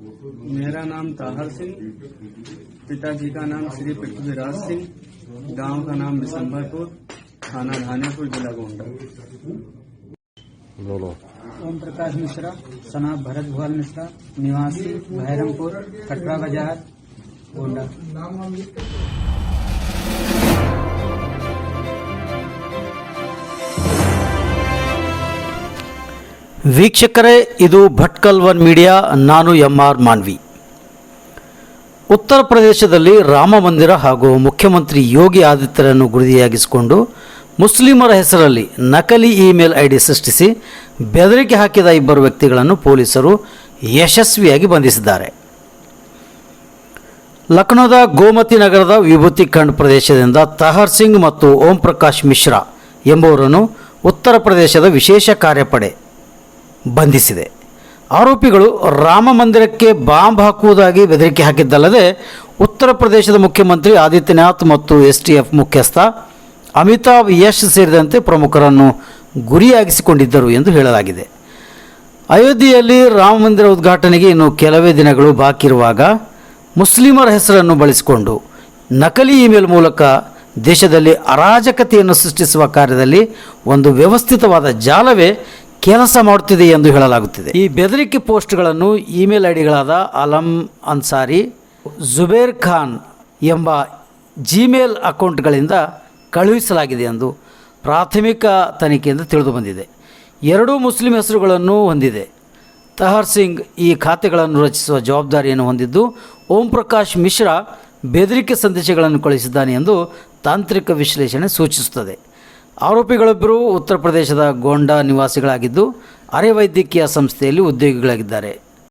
मेरा नाम ताहर सिंह पिताजी का नाम श्री पृथ्वीराज सिंह गाँव का नाम बिशंभरपुर थाना धानेपुर जिला गोंडा। बोलो। ओम प्रकाश मिश्रा सना भरत भुआल मिश्रा निवासी भैरमपुर कटरा बाज़ार गोंडा। ವೀಕ್ಷಕರೇ, ಇದು ಭಟ್ಕಲ್ ಒನ್ ಮೀಡಿಯಾ, ನಾನು ಎಂ ಆರ್ ಮಾನ್ವಿ. ಉತ್ತರ ಪ್ರದೇಶದಲ್ಲಿ ರಾಮ ಮಂದಿರ ಹಾಗೂ ಮುಖ್ಯಮಂತ್ರಿ ಯೋಗಿ ಆದಿತ್ಯರನ್ನು ಗುರಿಯಾಗಿಸಿಕೊಂಡು ಮುಸ್ಲಿಮರ ಹೆಸರಲ್ಲಿ ನಕಲಿ ಇಮೇಲ್ ಐ ಡಿ ಸೃಷ್ಟಿಸಿ ಬೆದರಿಕೆ ಹಾಕಿದ ಇಬ್ಬರು ವ್ಯಕ್ತಿಗಳನ್ನು ಪೊಲೀಸರು ಯಶಸ್ವಿಯಾಗಿ ಬಂಧಿಸಿದ್ದಾರೆ. ಲಕ್ನೋದ ಗೋಮತಿ ನಗರದ ವಿಭೂತಿ ಖಂಡ್ ಪ್ರದೇಶದಿಂದ ತಹರ್ ಸಿಂಗ್ ಮತ್ತು ಓಂ ಪ್ರಕಾಶ್ ಮಿಶ್ರಾ ಎಂಬುವರನ್ನು ಉತ್ತರ ಪ್ರದೇಶದ ವಿಶೇಷ ಕಾರ್ಯಪಡೆ ಬಂಧಿಸಿದೆ. ಆರೋಪಿಗಳು ರಾಮ ಮಂದಿರಕ್ಕೆ ಬಾಂಬ್ ಹಾಕುವುದಾಗಿ ಬೆದರಿಕೆ ಹಾಕಿದ್ದಲ್ಲದೆ ಉತ್ತರ ಪ್ರದೇಶದ ಮುಖ್ಯಮಂತ್ರಿ ಆದಿತ್ಯನಾಥ್ ಮತ್ತು ಎಸ್ ಟಿ ಎಫ್ ಮುಖ್ಯಸ್ಥ ಅಮಿತಾಬ್ ಯಶ್ ಸೇರಿದಂತೆ ಪ್ರಮುಖರನ್ನು ಗುರಿಯಾಗಿಸಿಕೊಂಡಿದ್ದರು ಎಂದು ಹೇಳಲಾಗಿದೆ. ಅಯೋಧ್ಯೆಯಲ್ಲಿ ರಾಮ ಮಂದಿರ ಉದ್ಘಾಟನೆಗೆ ಇನ್ನು ಕೆಲವೇ ದಿನಗಳು ಬಾಕಿ ಇರುವಾಗ ಮುಸ್ಲಿಮರ ಹೆಸರನ್ನು ಬಳಸಿಕೊಂಡು ನಕಲಿ ಇಮೇಲ್ ಮೂಲಕ ದೇಶದಲ್ಲಿ ಅರಾಜಕತೆಯನ್ನು ಸೃಷ್ಟಿಸುವ ಕಾರ್ಯದಲ್ಲಿ ಒಂದು ವ್ಯವಸ್ಥಿತವಾದ ಜಾಲವೇ ಕೆಲಸ ಮಾಡುತ್ತಿದೆ ಎಂದು ಹೇಳಲಾಗುತ್ತಿದೆ. ಈ ಬೆದರಿಕೆ ಪೋಸ್ಟ್ಗಳನ್ನು ಇಮೇಲ್ ಐಡಿಗಳಾದ ಅಲಂ ಅನ್ಸಾರಿ, ಜುಬೇರ್ ಖಾನ್ ಎಂಬ ಜಿಮೇಲ್ ಅಕೌಂಟ್ಗಳಿಂದ ಕಳುಹಿಸಲಾಗಿದೆ ಎಂದು ಪ್ರಾಥಮಿಕ ತನಿಖೆಯಿಂದ ತಿಳಿದು ಬಂದಿದೆ. ಎರಡೂ ಮುಸ್ಲಿಂ ಹೆಸರುಗಳನ್ನು ಹೊಂದಿದೆ. ತಹರ್ ಸಿಂಗ್ ಈ ಖಾತೆಗಳನ್ನು ರಚಿಸುವ ಜವಾಬ್ದಾರಿಯನ್ನು ಹೊಂದಿದ್ದು, ಓಂ ಪ್ರಕಾಶ್ ಮಿಶ್ರಾ ಬೆದರಿಕೆ ಸಂದೇಶಗಳನ್ನು ಕಳುಹಿಸಿದ್ದಾನೆ ಎಂದು ತಾಂತ್ರಿಕ ವಿಶ್ಲೇಷಣೆ ಸೂಚಿಸುತ್ತದೆ. ಆರೋಪಿಗಳೊಬ್ಬರು ಉತ್ತರ ಪ್ರದೇಶದ ಗೋಂಡಾ ನಿವಾಸಿಗಳಾಗಿದ್ದು ಅರೆ ವೈದ್ಯಕೀಯ ಸಂಸ್ಥೆಯಲ್ಲಿ ಉದ್ಯೋಗಿಗಳಾಗಿದ್ದಾರೆ.